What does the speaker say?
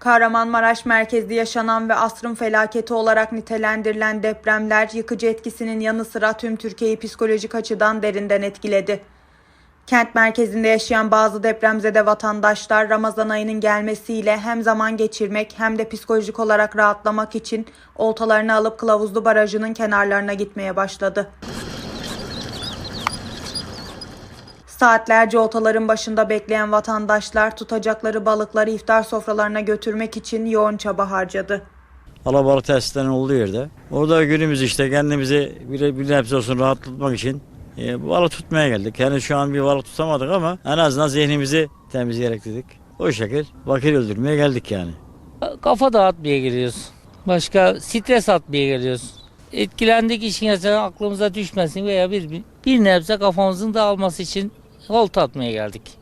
Kahramanmaraş merkezli yaşanan ve asrın felaketi olarak nitelendirilen depremler yıkıcı etkisinin yanı sıra tüm Türkiye'yi psikolojik açıdan derinden etkiledi. Kent merkezinde yaşayan bazı depremzede vatandaşlar Ramazan ayının gelmesiyle hem zaman geçirmek hem de psikolojik olarak rahatlamak için oltalarını alıp Kılavuzlu Barajı'nın kenarlarına gitmeye başladı. Saatlerce oltaların başında bekleyen vatandaşlar tutacakları balıkları iftar sofralarına götürmek için yoğun çaba harcadı. alabalık tesislerinin olduğu yerde. Orada günümüz işte kendimizi bir, bir nebze olsun rahatlatmak için e, balık tutmaya geldik. Yani şu an bir balık tutamadık ama en azından zihnimizi temizleyerek dedik. O şekil vakit öldürmeye geldik yani. Kafa dağıtmaya geliyoruz. Başka stres atmaya geliyoruz. Etkilendik işin açığı aklımıza düşmesin veya bir, bir nebze kafamızın dağılması için olta atmaya geldik.